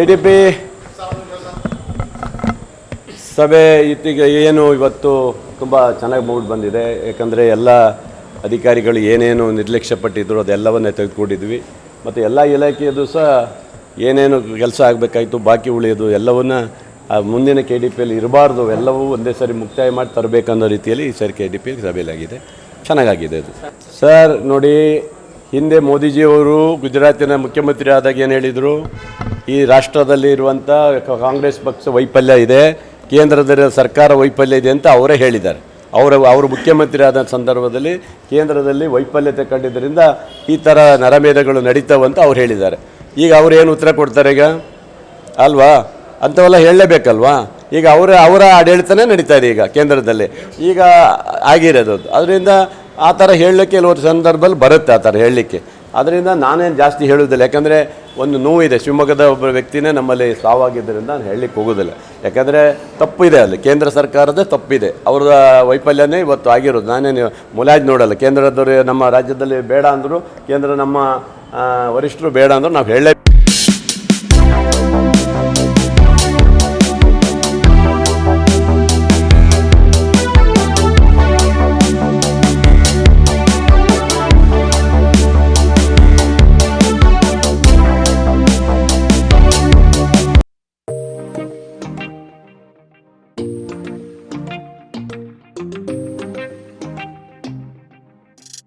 K D P ಸಭೆ ಇತ್ತೀಗ ಏನು ಇವತ್ತು ತುಂಬ ಚೆನ್ನಾಗಿ ಮೂಡ್ ಬಂದಿದೆ. ಯಾಕಂದರೆ ಎಲ್ಲ ಅಧಿಕಾರಿಗಳು ಏನೇನು ನಿರ್ಲಕ್ಷ್ಯ ಪಟ್ಟಿದ್ರು ಅದೆಲ್ಲವನ್ನೇ ತೆಗೆದುಕೊಂಡಿದ್ವಿ. ಮತ್ತು ಎಲ್ಲ ಇಲಾಖೆಯದು ಸಹ ಏನೇನು ಕೆಲಸ ಆಗಬೇಕಾಯಿತು, ಬಾಕಿ ಉಳಿಯೋದು ಎಲ್ಲವನ್ನ ಮುಂದಿನ ಕೆ ಡಿ ಪಿಯಲ್ಲಿ ಇರಬಾರ್ದು, ಎಲ್ಲವೂ ಒಂದೇ ಸರಿ ಮುಕ್ತಾಯ ಮಾಡಿ ತರಬೇಕನ್ನೋ ರೀತಿಯಲ್ಲಿ ಈ ಸರಿ ಕೆ ಡಿ ಪಿ ಸಭೆಯಲ್ಲಾಗಿದೆ. ಚೆನ್ನಾಗಾಗಿದೆ ಅದು. ಸರ್, ನೋಡಿ ಹಿಂದೆ ಮೋದಿಜಿಯವರು ಗುಜರಾತಿನ ಮುಖ್ಯಮಂತ್ರಿ ಆದಾಗ ಏನು ಹೇಳಿದರು? ಈ ರಾಷ್ಟ್ರದಲ್ಲಿ ಇರುವಂಥ ಕಾಂಗ್ರೆಸ್ ಪಕ್ಷ ವೈಫಲ್ಯ ಇದೆ, ಕೇಂದ್ರದಲ್ಲಿ ಸರ್ಕಾರ ವೈಫಲ್ಯ ಇದೆ ಅಂತ ಅವರೇ ಹೇಳಿದ್ದಾರೆ. ಅವರ, ಅವರು ಮುಖ್ಯಮಂತ್ರಿ ಆದ ಸಂದರ್ಭದಲ್ಲಿ ಕೇಂದ್ರದಲ್ಲಿ ವೈಫಲ್ಯತೆ ಕಂಡಿದ್ದರಿಂದ ಈ ಥರ ನರಮೇಧಗಳು ಅಂತ ಅವ್ರು ಹೇಳಿದ್ದಾರೆ. ಈಗ ಅವ್ರು ಏನು ಉತ್ತರ ಕೊಡ್ತಾರೆ ಈಗ? ಅಲ್ವಾ? ಅಂಥವೆಲ್ಲ ಹೇಳಲೇಬೇಕಲ್ವಾ? ಈಗ ಅವರ ಅವರ ಆಡಳಿತನೇ ನಡೀತಾ ಇದೆ ಈಗ ಕೇಂದ್ರದಲ್ಲಿ. ಈಗ ಆಗಿರೋದು. ಅದರಿಂದ ಆ ಥರ ಹೇಳಲಿಕ್ಕೆ ಕೆಲವರು ಸಂದರ್ಭದಲ್ಲಿ ಬರುತ್ತೆ ಆ ಥರ ಹೇಳಲಿಕ್ಕೆ. ಅದರಿಂದ ನಾನೇನು ಜಾಸ್ತಿ ಹೇಳುವುದಿಲ್ಲ. ಯಾಕಂದರೆ ಒಂದು ನೋವಿದೆ. ಶಿವಮೊಗ್ಗದ ಒಬ್ಬ ವ್ಯಕ್ತಿನೇ ನಮ್ಮಲ್ಲಿ ಸಾವಾಗಿದ್ದರಿಂದ ನಾನು ಹೇಳಲಿಕ್ಕೆ ಹೋಗೋದಿಲ್ಲ ಯಾಕಂದರೆ ತಪ್ಪಿದೆ ಅಲ್ಲಿ. ಕೇಂದ್ರ ಸರ್ಕಾರದ ತಪ್ಪಿದೆ. ಅವರ ವೈಫಲ್ಯನೇ ಇವತ್ತು ಆಗಿರೋದು. ನಾನೇನು ಮುಲಾಜ್ ನೋಡಲ್ಲ. ಕೇಂದ್ರದವರು ನಮ್ಮ ರಾಜ್ಯದಲ್ಲಿ ಬೇಡ ಅಂದರು, ಕೇಂದ್ರ ನಮ್ಮ ವರಿಷ್ಠರು ಬೇಡ ಅಂದರು ನಾವು ಹೇಳಲೇ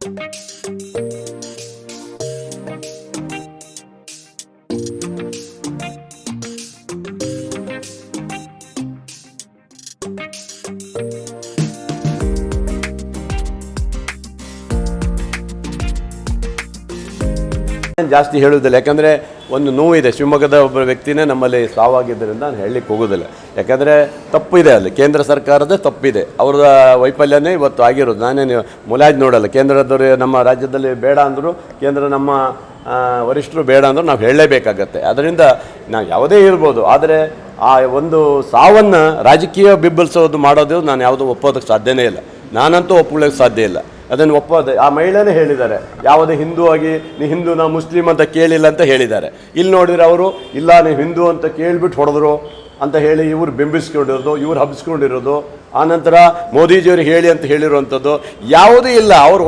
Thank you. ಏನ್ ಜಾಸ್ತಿ ಹೇಳುವುದಿಲ್ಲ ಯಾಕಂದರೆ ಒಂದು ನೋವಿದೆ. ಶಿವಮೊಗ್ಗದ ಒಬ್ಬ ವ್ಯಕ್ತಿನೇ ನಮ್ಮಲ್ಲಿ ಸಾವಾಗಿದ್ದರಿಂದ ನಾನು ಹೇಳಲಿಕ್ಕೆ ಹೋಗೋದಿಲ್ಲ. ಯಾಕಂದರೆ ತಪ್ಪಿದೆ ಅಲ್ಲಿ. ಕೇಂದ್ರ ಸರ್ಕಾರದ ತಪ್ಪಿದೆ. ಅವರ ವೈಫಲ್ಯನೇ ಇವತ್ತು ಆಗಿರೋದು. ನಾನೇನು ಮುಲಾಜ್ ನೋಡಲ್ಲ. ಕೇಂದ್ರದವರು ನಮ್ಮ ರಾಜ್ಯದಲ್ಲಿ ಬೇಡ ಅಂದರು, ಕೇಂದ್ರ ನಮ್ಮ ವರಿಷ್ಠರು ಬೇಡ ಅಂದರು ನಾವು ಹೇಳಲೇಬೇಕಾಗತ್ತೆ. ಅದರಿಂದ ನಾವು ಯಾವುದೇ ಇರ್ಬೋದು. ಆದರೆ ಆ ಒಂದು ಸಾವನ್ನು ರಾಜಕೀಯ ಬಿಬ್ಬಲ್ಸೋದು ಮಾಡೋದು ನಾನು ಯಾವುದೂ ಒಪ್ಪೋದಕ್ಕೆ ಸಾಧ್ಯವೇ ಇಲ್ಲ. ನಾನಂತೂ ಒಪ್ಪಿಕೊಳ್ಳೋಕ್ಕೆ ಸಾಧ್ಯ ಇಲ್ಲ. ಅದನ್ನು ಒಪ್ಪದೆ, ಆ ಮಹಿಳೆನೇ ಹೇಳಿದ್ದಾರೆ. ಯಾವುದೇ ಹಿಂದೂ ಆಗಿ, ನೀ ಹಿಂದೂ ನಾ ಮುಸ್ಲಿಂ ಅಂತ ಕೇಳಿಲ್ಲ ಅಂತ ಹೇಳಿದ್ದಾರೆ. ಇಲ್ಲಿ ನೋಡಿದರೆ ಅವರು, ಇಲ್ಲ, ನೀವು ಹಿಂದೂ ಅಂತ ಕೇಳಿಬಿಟ್ಟು ಹೊಡೆದ್ರು ಅಂತ ಹೇಳಿ ಇವರು ಬಿಂಬಿಸ್ಕೊಂಡಿರೋದು, ಇವ್ರು ಹಬ್ಬಿಸ್ಕೊಂಡಿರೋದು ಆನಂತರ ಮೋದಿಜಿಯವ್ರಿಗೆ ಹೇಳಿ ಅಂತ ಹೇಳಿರುವಂಥದ್ದು. ಯಾವುದೂ ಇಲ್ಲ, ಅವರು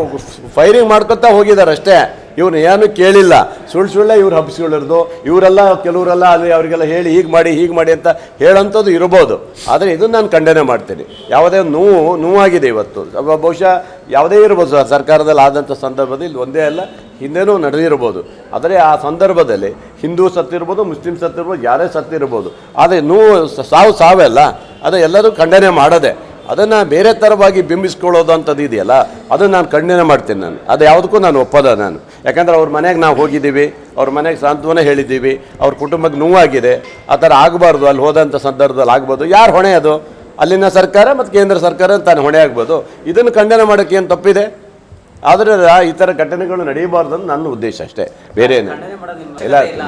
ಫೈರಿಂಗ್ ಮಾಡ್ಕೊತಾ ಹೋಗಿದ್ದಾರೆ ಅಷ್ಟೇ. ಇವ್ರು ಏನು ಕೇಳಿಲ್ಲ. ಸುಳ್ಳು ಸುಳ್ಳೆ ಇವ್ರು ಹಬ್ಸ್ಕೊಂಡಿರೋದು ಇವರೆಲ್ಲ ಕೆಲವರೆಲ್ಲ ಅಲ್ಲಿ ಅವರಿಗೆಲ್ಲ ಹೇಳಿ ಹೀಗೆ ಮಾಡಿ ಹೀಗೆ ಮಾಡಿ ಅಂತ ಹೇಳೋಂಥದ್ದು ಇರ್ಬೋದು. ಆದರೆ ಇದನ್ನು ನಾನು ಖಂಡನೆ ಮಾಡ್ತೀನಿ. ಯಾವುದೇ ನೋವು, ನೋವಾಗಿದೆ ಇವತ್ತು. ಬಹುಶಃ ಯಾವುದೇ ಇರ್ಬೋದು ಸರ್ಕಾರದಲ್ಲಿ ಆದಂಥ ಸಂದರ್ಭದಲ್ಲಿ ಒಂದೇ ಅಲ್ಲ, ಹಿಂದೆನೂ ನಡೆದಿರ್ಬೋದು. ಆದರೆ ಆ ಸಂದರ್ಭದಲ್ಲಿ ಹಿಂದೂ ಸತ್ತಿರ್ಬೋದು ಮುಸ್ಲಿಂ ಸತ್ತಿರ್ಬೋದು ಯಾರೇ ಸತ್ತಿರ್ಬೋದು ಆದರೆ ನೋವು ಸಾವು, ಸಾವೇ ಅಲ್ಲ. ಅದು ಎಲ್ಲರೂ ಖಂಡನೆ ಮಾಡೋದೆ. ಅದನ್ನು ಬೇರೆ ಥರವಾಗಿ ಬಿಂಬಿಸ್ಕೊಳ್ಳೋದು ಅಂಥದ್ದು ಇದೆಯಲ್ಲ ಅದನ್ನು ನಾನು ಖಂಡನೆ ಮಾಡ್ತೀನಿ ನಾನು. ಅದು ಯಾವುದಕ್ಕೂ ನಾನು ಒಪ್ಪದ ನಾನು. ಯಾಕಂದರೆ ಅವ್ರ ಮನೆಗೆ ನಾವು ಹೋಗಿದ್ದೀವಿ ಅವ್ರ ಮನೆಗೆ ಸಾಂತ್ವನ ಹೇಳಿದ್ದೀವಿ ಅವ್ರ ಕುಟುಂಬಕ್ಕೆ ನೋವಾಗಿದೆ ಆ ಥರ ಆಗಬಾರ್ದು ಅಲ್ಲಿ ಹೋದಂಥ ಸಂದರ್ಭದಲ್ಲಿ ಆಗ್ಬೋದು ಯಾರು ಹೊಣೆ ಅದು? ಅಲ್ಲಿನ ಸರ್ಕಾರ ಮತ್ತು ಕೇಂದ್ರ ಸರ್ಕಾರ ತಾನು ಹೊಣೆ ಆಗ್ಬೋದು. ಇದನ್ನು ಖಂಡನೆ ಮಾಡೋಕ್ಕೆ ಏನು ತಪ್ಪಿದೆ? ಆದರೆ ಈ ಥರ ಘಟನೆಗಳು ನಡೆಯಬಾರ್ದು ಅಂತ ನನ್ನ ಉದ್ದೇಶ ಅಷ್ಟೇ. ಬೇರೆ ಇಲ್ಲ.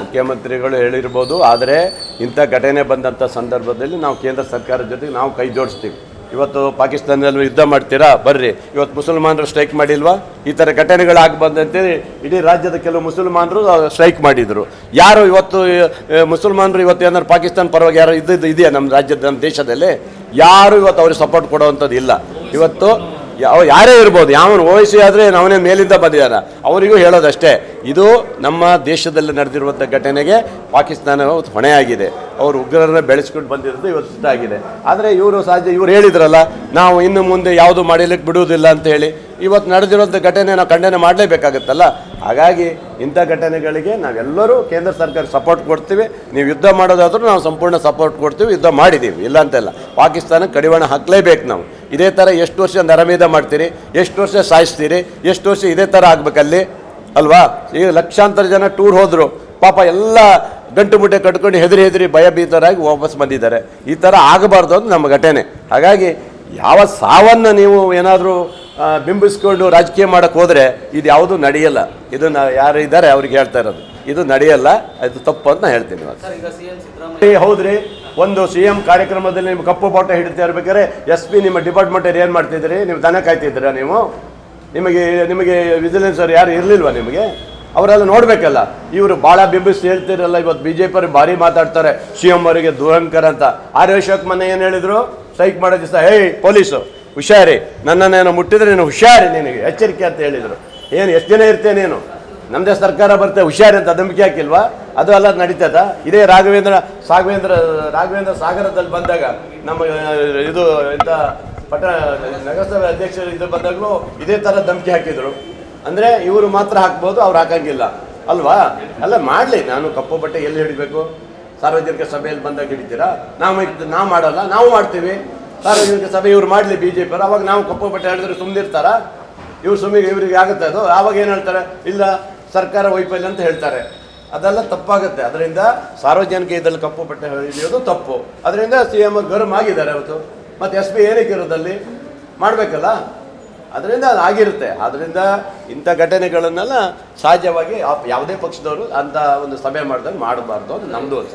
ಮುಖ್ಯಮಂತ್ರಿಗಳು ಹೇಳಿರ್ಬೋದು ಆದರೆ ಇಂಥ ಘಟನೆ ಬಂದಂಥ ಸಂದರ್ಭದಲ್ಲಿ ನಾವು ಕೇಂದ್ರ ಸರ್ಕಾರದ ಜೊತೆಗೆ ನಾವು ಕೈ ಜೋಡಿಸ್ತೀವಿ. ಇವತ್ತು ಪಾಕಿಸ್ತಾನದಲ್ಲಿ ಯುದ್ಧ ಮಾಡ್ತೀರಾ? ಬರ್ರಿ. ಇವತ್ತು ಮುಸಲ್ಮಾನರು ಸ್ಟ್ರೈಕ್ ಮಾಡಿಲ್ವಾ? ಈ ಥರ ಘಟನೆಗಳಾಗಿ ಬಂದಂತೇಳಿ ಇಡೀ ರಾಜ್ಯದ ಕೆಲವು ಮುಸಲ್ಮಾನರು ಸ್ಟ್ರೈಕ್ ಮಾಡಿದರು. ಯಾರು ಇವತ್ತು ಮುಸಲ್ಮಾನರು ಇವತ್ತು ಏನಾದ್ರು ಪಾಕಿಸ್ತಾನ ಪರವಾಗಿ ಯಾರು ಇದ್ದಿದ್ದು ಇದೆಯಾ ನಮ್ಮ ರಾಜ್ಯದ, ನಮ್ಮ ದೇಶದಲ್ಲಿ? ಯಾರು ಇವತ್ತು ಅವ್ರಿಗೆ ಸಪೋರ್ಟ್ ಕೊಡುವಂಥದ್ದು ಇಲ್ಲ. ಇವತ್ತು ಯಾವ ಯಾರೇ ಇರ್ಬೋದು, ಯಾವನು ವಯಸ್ಸು ಆದರೆ ಅವನೇ ಮೇಲಿಂದ ಬಂದಿದ್ದಾರ ಅವರಿಗೂ ಹೇಳೋದಷ್ಟೇ, ಇದು ನಮ್ಮ ದೇಶದಲ್ಲಿ ನಡೆದಿರುವಂಥ ಘಟನೆಗೆ ಪಾಕಿಸ್ತಾನ ಹೊಣೆಯಾಗಿದೆ. ಅವರು ಉಗ್ರರನ್ನ ಬೆಳೆಸ್ಕೊಂಡು ಬಂದಿರೋದು ಇವತ್ತು ಸಿದ್ಧ ಆಗಿದೆ. ಆದರೆ ಇವರು ಸಾಧ್ಯ ಇವ್ರು ಹೇಳಿದ್ರಲ್ಲ, ನಾವು ಇನ್ನು ಮುಂದೆ ಯಾವುದು ಮಾಡಲಿಕ್ಕೆ ಬಿಡುವುದಿಲ್ಲ ಅಂತ ಹೇಳಿ. ಇವತ್ತು ನಡೆದಿರುವಂಥ ಘಟನೆ ನಾವು ಖಂಡನೆ ಮಾಡಲೇಬೇಕಾಗುತ್ತಲ್ಲ? ಹಾಗಾಗಿ ಇಂಥ ಘಟನೆಗಳಿಗೆ ನಾವೆಲ್ಲರೂ ಕೇಂದ್ರ ಸರ್ಕಾರ ಸಪೋರ್ಟ್ ಕೊಡ್ತೀವಿ. ನೀವು ಯುದ್ಧ ಮಾಡೋದಾದರೂ ನಾವು ಸಂಪೂರ್ಣ ಸಪೋರ್ಟ್ ಕೊಡ್ತೀವಿ, ಯುದ್ಧ ಮಾಡಿದ್ದೀವಿ. ಇಲ್ಲ ಅಂತೆಲ್ಲ ಪಾಕಿಸ್ತಾನಕ್ಕೆ ಕಡಿವಾಣ ಹಾಕಲೇಬೇಕು ನಾವು. ಇದೇ ಥರ ಎಷ್ಟು ವರ್ಷ ನರಮೇಧ ಮಾಡ್ತೀರಿ ಎಷ್ಟು ವರ್ಷ ಸಾಯಿಸ್ತೀರಿ ಎಷ್ಟು ವರ್ಷ ಇದೇ ಥರ ಆಗಬೇಕಲ್ಲಿ ಅಲ್ವಾ? ಈಗ ಲಕ್ಷಾಂತರ ಜನ ಟೂರ್ ಹೋದರು ಪಾಪ ಎಲ್ಲ ಗಂಟು ಮುಟ್ಟೆ ಕಟ್ಕೊಂಡು ಹೆದರಿ ಹೆದರಿ ಭಯಭೀತರಾಗಿ ವಾಪಸ್ ಬಂದಿದ್ದಾರೆ. ಈ ಥರ ಆಗಬಾರ್ದು ಅಂತ ನಮ್ಮ ಘಟನೆ. ಹಾಗಾಗಿ ಯಾವ ಸಾವನ್ನು ನೀವು ಏನಾದರೂ ಬಿಂಬಿಸ್ಕೊಂಡು ರಾಜಕೀಯ ಮಾಡೋಕ್ಕೆ ಹೋದರೆ ಇದು ಯಾವುದೂ ನಡೆಯಲ್ಲ. ಇದು ನಾ ಯಾರು ಇದ್ದಾರೆ ಅವ್ರಿಗೆ ಹೇಳ್ತಾ ಇರೋದು. ಇದು ನಡೆಯಲ್ಲ ಅದು ತಪ್ಪು ಅಂತ ನಾ ಹೇಳ್ತೀನಿ. ಹೌದ್ರಿ. ಒಂದು ಸಿ ಎಂ ಕಾರ್ಯಕ್ರಮದಲ್ಲಿ ನಿಮ್ಮ ಕಪ್ಪು ಬಾಟ ಹಿಡಿತಾ ಇರ್ಬೇಕಾದ್ರೆ ಎಸ್ ಪಿ ನಿಮ್ಮ ಡಿಪಾರ್ಟ್ಮೆಂಟ್ ಏನು ಮಾಡ್ತಿದ್ದೀರಿ? ನೀವು ದನ ಕಾಯ್ತಿದ್ದೀರಾ ನೀವು? ನಿಮಗೆ ನಿಮಗೆ ವಿಜಿಲೆನ್ಸ್ ಅವ್ರು ಯಾರು ಇರಲಿಲ್ವಾ ನಿಮಗೆ? ಅವರೆಲ್ಲ ನೋಡಬೇಕಲ್ಲ. ಇವರು ಭಾಳ ಬಿಂಬಿಸಿ ಹೇಳ್ತಿರಲ್ಲ, ಇವತ್ತು ಬಿ ಜೆ ಪಿ ಭಾರಿ ಮಾತಾಡ್ತಾರೆ. ಸಿ ಎಂ ಅವರಿಗೆ ದುರಂಕರ ಅಂತ. ಆರ್ ಅಶೋಕ್ ಮೊನ್ನೆ ಏನು ಹೇಳಿದರು? ಸ್ಟ್ರೈಕ್ ಮಾಡೋ ದಿವಸ ಹೇ ಪೊಲೀಸು, ಹುಷಾರಿ. ನನ್ನನ್ನೇನು ಮುಟ್ಟಿದ್ರೆ ನೀನು ಹುಷಾರಿ ನಿನಗೆ. ಎಚ್ಚರಿಕೆ ಅಂತ ಹೇಳಿದರು. ಏನು, ಎಷ್ಟು ದಿನ ಇರ್ತೇನೆ ನೀನು? ನಮ್ಮದೇ ಸರ್ಕಾರ ಬರ್ತೇವೆ ಹುಷಾರಿ ಅಂತ ನಂಬಿಕೆ ಹಾಕಿಲ್ವಾ? ಅದು ಅಲ್ಲ, ನಡೀತದ? ಇದೇ ರಾಘವೇಂದ್ರ, ಸಾಘವೇಂದ್ರ, ರಾಘವೇಂದ್ರ ಸಾಗರದಲ್ಲಿ ಬಂದಾಗ ನಮ್ಮ ಇದು ಇಂಥ ಪಟ್ಟ, ನಗರಸಭೆ ಅಧ್ಯಕ್ಷರು ಇದು ಬಂದಾಗಲೂ ಇದೇ ಥರ ಧಮಕಿ ಹಾಕಿದ್ರು. ಅಂದರೆ ಇವರು ಮಾತ್ರ ಹಾಕ್ಬೋದು, ಅವ್ರು ಹಾಕಂಗಿಲ್ಲ. ಅಲ್ವಾ? ಅಲ್ಲ, ಮಾಡಲಿ. ನಾನು ಕಪ್ಪು ಬಟ್ಟೆ ಎಲ್ಲಿ ಹಿಡಿಬೇಕು? ಸಾರ್ವಜನಿಕ ಸಭೆಯಲ್ಲಿ ಬಂದಾಗ ಹಿಡಿತೀರಾ? ನಾವು ನಾವು ಮಾಡಲ್ಲ, ನಾವು ಮಾಡ್ತೀವಿ. ಸಾರ್ವಜನಿಕ ಸಭೆ ಇವ್ರು ಮಾಡಲಿ ಬಿ ಜೆ ಪಿ ಅವಾಗ ನಾವು ಕಪ್ಪು ಬಟ್ಟೆ ಹೇಳಿದ್ರೆ ಸುಮ್ಮನಿರ್ತಾರ ಇವ್ರು ಸುಮ್ಮನೆ ಇವರಿಗೆ ಆಗುತ್ತೆ ಅದು? ಆವಾಗ ಏನು ಹೇಳ್ತಾರೆ? ಇಲ್ಲ, ಸರ್ಕಾರ ವೈಫಲ್ಯ ಅಂತ ಹೇಳ್ತಾರೆ. ಅದೆಲ್ಲ ತಪ್ಪಾಗುತ್ತೆ. ಅದರಿಂದ ಸಾರ್ವಜನಿಕ ಇದರಲ್ಲಿ ಕಪ್ಪು ಬಟ್ಟೆ ಹಿಡಿಯೋದು ತಪ್ಪು. ಅದರಿಂದ ಸಿ ಎಂ ಗರ್ಮ್ ಆಗಿದ್ದಾರೆ ಅವತ್ತು. ಮತ್ತು ಎಸ್ ಪಿ ಏನಕ್ಕೆ ಇರೋದಲ್ಲಿ ಮಾಡಬೇಕಲ್ಲ? ಅದರಿಂದ ಅದು ಆಗಿರುತ್ತೆ. ಅದರಿಂದ ಇಂಥ ಘಟನೆಗಳನ್ನೆಲ್ಲ ಸಹಜವಾಗಿ ಯಾವುದೇ ಪಕ್ಷದವರು ಅಂಥ ಒಂದು ಸಭೆ ಮಾಡಿದಾಗ ಮಾಡಬಾರ್ದು ಅದು ನಮ್ಮದು ಒಂದು